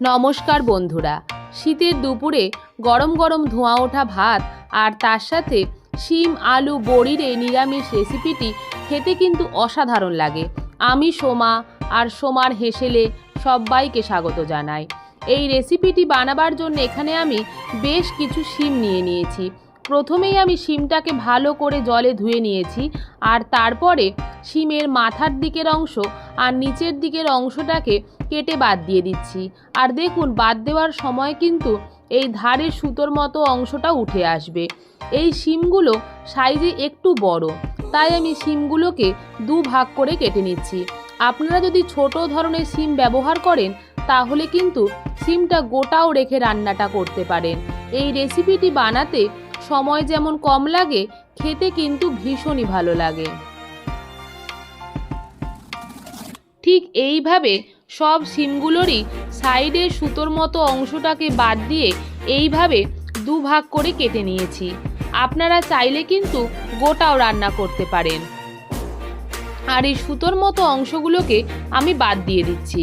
নমস্কার বন্ধুরা। শীতের দুপুরে গরম গরম ধোঁয়া ওঠা ভাত আর তার সাথে শিম, আলু, বড়ির এই নিরামিষ রেসিপিটি খেতে কিন্তু অসাধারণ লাগে। আমি সোমা আর সোমার হেসেলে সবাইকে স্বাগত জানাই। এই রেসিপিটি বানাবার জন্য এখানে আমি বেশ কিছু শিম নিয়ে নিয়েছি। প্রথমেই আমি শিমটাকে ভালো করে জলে ধুয়ে নিয়েছি আর তারপরে শিমের মাথার দিকের অংশ আর নিচের দিকের অংশটাকে কেটে বাদ দিয়ে দিচ্ছি। আর দেখুন, বাদ দেওয়ার সময় কিন্তু এই ধারের সুতোর মতো অংশটা উঠে আসবে। এই শিমগুলো সাইজে একটু বড়, তাই আমি শিমগুলোকে দু ভাগ করে কেটে নিচ্ছি। আপনারা যদি ছোট ধরনের সিম ব্যবহার করেন, তাহলে কিন্তু সিমটা গোটাও রেখে রান্নাটা করতে পারেন। এই রেসিপিটি বানাতে সময় যেমন কম লাগে, খেতে কিন্তু ভীষণই ভালো লাগে। ঠিক এইভাবে সব সিমগুলোরই সাইডের সুতোর মতো অংশটাকে বাদ দিয়ে এইভাবে দু ভাগ করে কেটে নিয়েছি। আপনারা চাইলে কিন্তু গোটাও রান্না করতে পারেন। আর এই সুতোর মতো অংশগুলোকে আমি বাদ দিয়ে দিচ্ছি।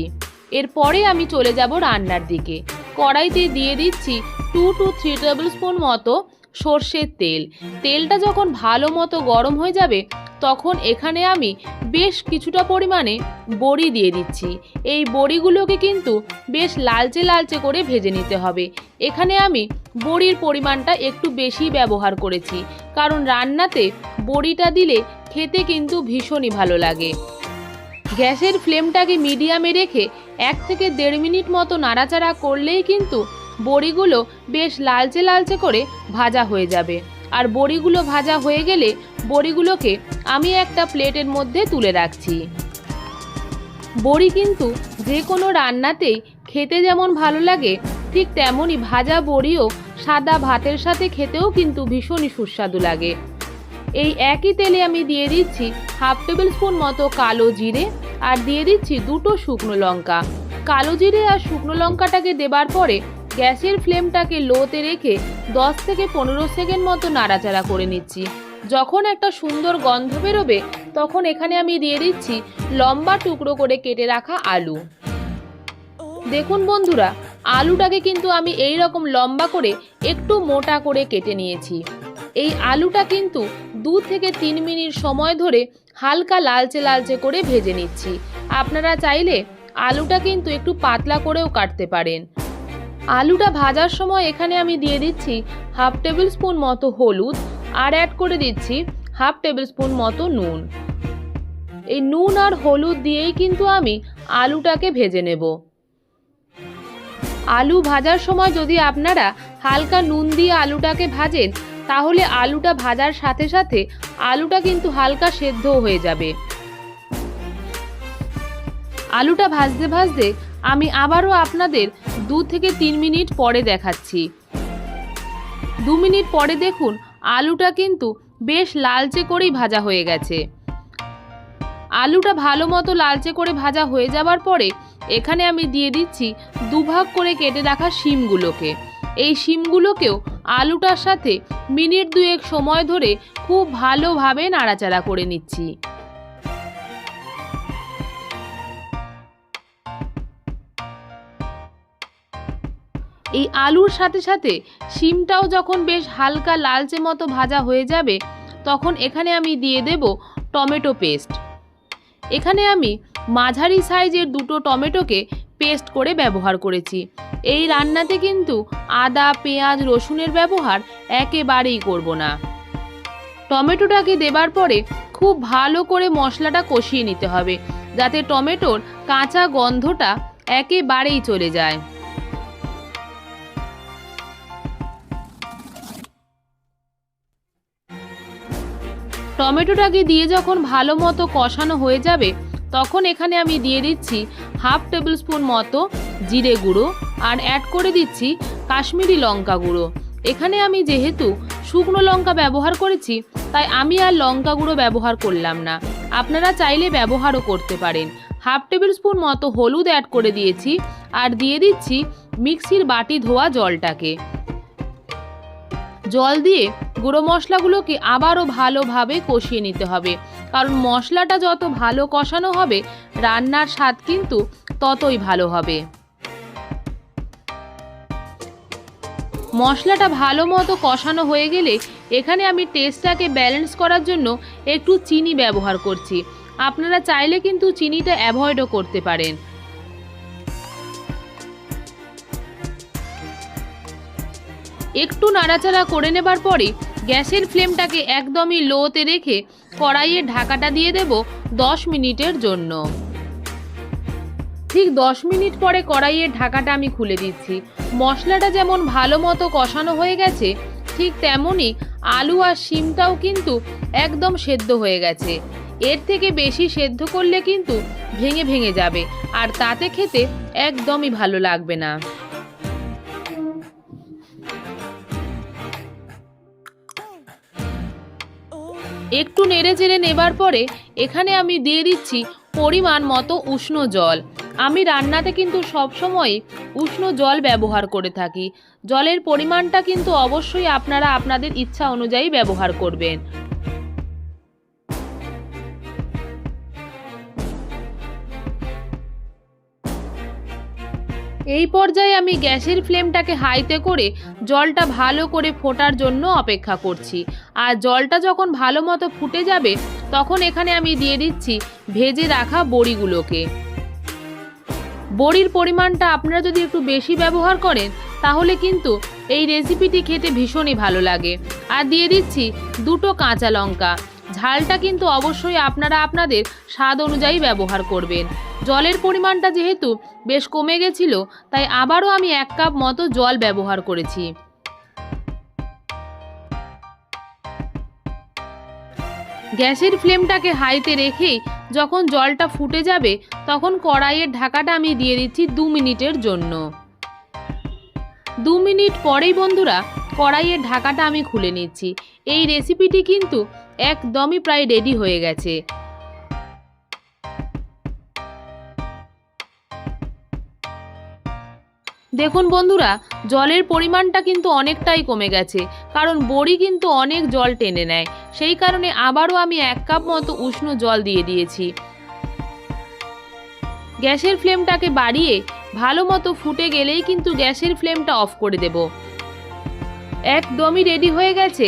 এরপরে আমি চলে যাব রান্নার দিকে। কড়াইতে দিয়ে দিচ্ছি two two three tablespoon মতো সর্ষের তেল। তেলটা যখন ভালো মতো গরম হয়ে যাবে তখন এখানে আমি বেশ কিছুটা পরিমাণে বড়ি দিয়ে দিচ্ছি। এই বড়িগুলোকে কিন্তু বেশ লালচে লালচে করে ভেজে নিতে হবে। এখানে আমি বড়ির পরিমাণটা একটু বেশি ব্যবহার করেছি, কারণ রান্নাতে বড়িটা দিলে খেতে কিন্তু ভীষণই ভালো লাগে। গ্যাসের ফ্লেমটাকে মিডিয়ামে রেখে এক থেকে দেড় মিনিট মতো নাড়াচাড়া করলেই কিন্তু বড়িগুলো বেশ লালচে লালচে করে ভাজা হয়ে যাবে। আর বড়িগুলো ভাজা হয়ে গেলে বড়িগুলোকে আমি একটা প্লেটের মধ্যে তুলে রাখছি। বড়ি কিন্তু যে কোনো রান্নাতেই খেতে যেমন ভালো লাগে, ঠিক তেমনই ভাজা বড়িও সাদা ভাতের সাথে খেতেও কিন্তু ভীষণই সুস্বাদু লাগে। এই একই তেলে আমি দিয়ে দিচ্ছি হাফ টেবিল স্পুন মতো কালো জিরে আর দিয়ে দিচ্ছি দুটো শুকনো লঙ্কা। কালো জিরে আর শুকনো লঙ্কাটাকে দেবার পরে গ্যাসের ফ্লেমটাকে লোতে রেখে দশ থেকে পনেরো সেকেন্ড মতো নাড়াচাড়া করে নিচ্ছি। যখন একটা সুন্দর গন্ধ বেরোবে, তখন এখানে আমি দিয়ে দিচ্ছি লম্বা টুকরো করে কেটে রাখা আলু। দেখুন বন্ধুরা, আলুটাকে কিন্তু আমি এই রকম লম্বা করে একটু মোটা করে কেটে নিয়েছি। এই আলুটা কিন্তু দু থেকে তিন মিনিট সময় ধরে হালকা লালচে লালচে করে ভেজে নিচ্ছি। আপনারা চাইলে আলুটা কিন্তু একটু পাতলা করেও কাটতে পারেন। আলুটা ভাজার সময় এখানে আমি দিয়ে দিচ্ছি হাফ টেবিল স্পুন মতো হলুদ আর অ্যাড করে দিচ্ছি হাফ টেবিল স্পুন মতো নুন। এই নুন আর হলুদ দিয়েই কিন্তু আমি আলুটাকে ভেজে নেব। আলু ভাজার সময় যদি আপনারা হালকা নুন দিয়ে আলুটাকে ভাজেন, তাহলে আলুটা ভাজার সাথে সাথে আলুটা কিন্তু হালকা সেদ্ধ হয়ে যাবে। আলুটা ভাজতে ভাজতে আমি আবারও আপনাদের দু থেকে তিন মিনিট পরে দেখাচ্ছি। দু মিনিট পরে দেখুন, আলুটা কিন্তু বেশ লালচে করেই ভাজা হয়ে গেছে। আলুটা ভালো মতো লালচে করে ভাজা হয়ে যাবার পরে এখানে আমি দিয়ে দিচ্ছি দুভাগ করে কেটে রাখা শিমগুলোকে। এই শিমগুলোকেও আলুটার সাথে মিনিট দুয়েক সময় ধরে খুব ভালোভাবে নাড়াচাড়া করে নিচ্ছি। এই আলুর সাথে সাথে শিমটাও যখন বেশ হালকা লালচে মতো ভাজা হয়ে যাবে, তখন এখানে আমি দিয়ে দেব টমেটো পেস্ট। এখানে আমি মাঝারি সাইজের দুটো টমেটোকে পেস্ট করে ব্যবহার করেছি। এই রান্নাতে কিন্তু আদা, পেঁয়াজ, রসুনের ব্যবহার একেবারেই করব না। টমেটোটাকে দেবার পরে খুব ভালো করে মশলাটা কষিয়ে নিতে হবে, যাতে টমেটোর কাঁচা গন্ধটা একেবারেই চলে যায়। টমেটোটাকে দিয়ে যখন ভালো মতো কষানো হয়ে যাবে, তখন এখানে আমি দিয়ে দিচ্ছি হাফ টেবিল স্পুন মতো জিরে গুঁড়ো আর অ্যাড করে দিচ্ছি কাশ্মীরি লঙ্কা গুঁড়ো। এখানে আমি যেহেতু শুকনো লঙ্কা ব্যবহার করেছি, তাই আমি আর লঙ্কা গুঁড়ো ব্যবহার করলাম না। আপনারা চাইলে ব্যবহারও করতে পারেন। হাফ টেবিল স্পুন মতো হলুদ অ্যাড করে দিয়েছি আর দিয়ে দিচ্ছি মিক্সির বাটি ধোয়া জলটাকে। জল দিয়ে গুঁড়ো মশলাগুলোকে আবারও ভালোভাবে কষিয়ে নিতে হবে। কারণ মশলাটা যত ভালো কষানো হবে, রান্নার স্বাদ কিন্তু ততই ভালো হবে। মশলাটা ভালো মতো কষানো হয়ে গেলে এখানে আমি টেস্টটাকে ব্যালেন্স করার জন্য একটু চিনি ব্যবহার করছি। আপনারা চাইলে কিন্তু চিনিটা অ্যাভয়েডও করতে পারেন। একটু নাড়াচাড়া করে নেবার পরে গ্যাসের ফ্লেমটাকে একদমই লোতে রেখে কড়াইয়ের ঢাকাটা দিয়ে দেব দশ মিনিটের জন্য। ঠিক দশ মিনিট পরে কড়াইয়ের ঢাকাটা আমি খুলে দিচ্ছি। মশলাটা যেমন ভালো মতো কষানো হয়ে গেছে, ঠিক তেমনই আলু আর শিমটাও কিন্তু একদম সেদ্ধ হয়ে গেছে। এর থেকে বেশি সেদ্ধ করলে কিন্তু ভেঙে ভেঙে যাবে, আর তাতে খেতে একদমই ভালো লাগবে না। একটু নেড়ে চেড়ে নেবার পরে এখানে আমি দিয়ে দিচ্ছি পরিমাণ মতো উষ্ণ জল। আমি রান্নাতে কিন্তু সবসময় উষ্ণ জল ব্যবহার করে থাকি। জলের পরিমাণটা কিন্তু অবশ্যই আপনারা আপনাদের ইচ্ছা অনুযায়ী ব্যবহার করবেন। এই পর্যায়ে আমি গ্যাসের ফ্লেমটাকে হাইতে করে জলটা ভালো করে ফোটার জন্য অপেক্ষা করছি। আর জলটা যখন ভালো মতো ফুটে যাবে, তখন এখানে আমি দিয়ে দিচ্ছি ভেজে রাখা বড়িগুলোকে। বড়ির পরিমাণটা আপনারা যদি একটু বেশি ব্যবহার করেন, তাহলে কিন্তু এই রেসিপিটি খেতে ভীষণই ভালো লাগে। আর দিয়ে দিচ্ছি দুটো কাঁচা লঙ্কা। ঝালটা কিন্তু অবশ্যই আপনারা আপনাদের স্বাদ অনুযায়ী ব্যবহার করবেন। জলের পরিমাণটা যেহেতু বেশ কমে গেছিল, তাই আবারও আমি এক কাপ মতো জল ব্যবহার করেছি। গ্যাসের ফ্লেমটাকে হাইতে রেখেই যখন জলটা ফুটে যাবে, তখন কড়াইয়ের ঢাকাটা আমি দিয়ে দিচ্ছি দু মিনিটের জন্য। দু মিনিট পরেই বন্ধুরা, কড়াইয়ের ঢাকাটা আমি খুলে নিচ্ছি। এই রেসিপিটি কিন্তু একদমই প্রায় রেডি হয়ে গেছে। দেখুন বন্ধুরা, জলের পরিমাণটা কিন্তু অনেকটাই কমে গেছে, কারণ বড়ি কিন্তু অনেক জল টেনে নেয়। সেই কারণে আবারও আমি এক কাপ মতো উষ্ণ জল দিয়ে দিয়েছি। গ্যাসের ফ্লেমটাকে বাড়িয়ে ভালো মতো ফুটে গেলেই কিন্তু গ্যাসের ফ্লেমটা অফ করে দেব। একদমই রেডি হয়ে গেছে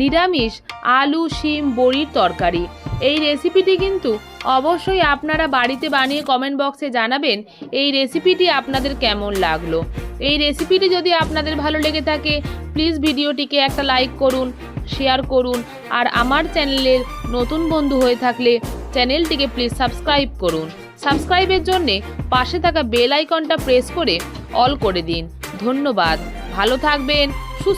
নিরামিষ আলু, শিম, বড়ির তরকারি। এই রেসিপিটি কিন্তু অবশ্যই আপনারা বাড়িতে বানিয়ে কমেন্ট বক্সে জানাবেন এই রেসিপিটি আপনাদের কেমন লাগল। এই রেসিপিটি যদি আপনাদের ভালো লেগে থাকে প্লিজ ভিডিওটিকে একটা লাইক করুন শেয়ার করুন, আর আমার চ্যানেলের নতুন বন্ধু হয়ে থাকলে চ্যানেলটিকে প্লিজ সাবস্ক্রাইব করুন। সাবস্ক্রাইবের জন্যে পাশে থাকা বেল আইকনটা প্রেস করে অল করে দিন। ধন্যবাদ। ভালো থাকবেন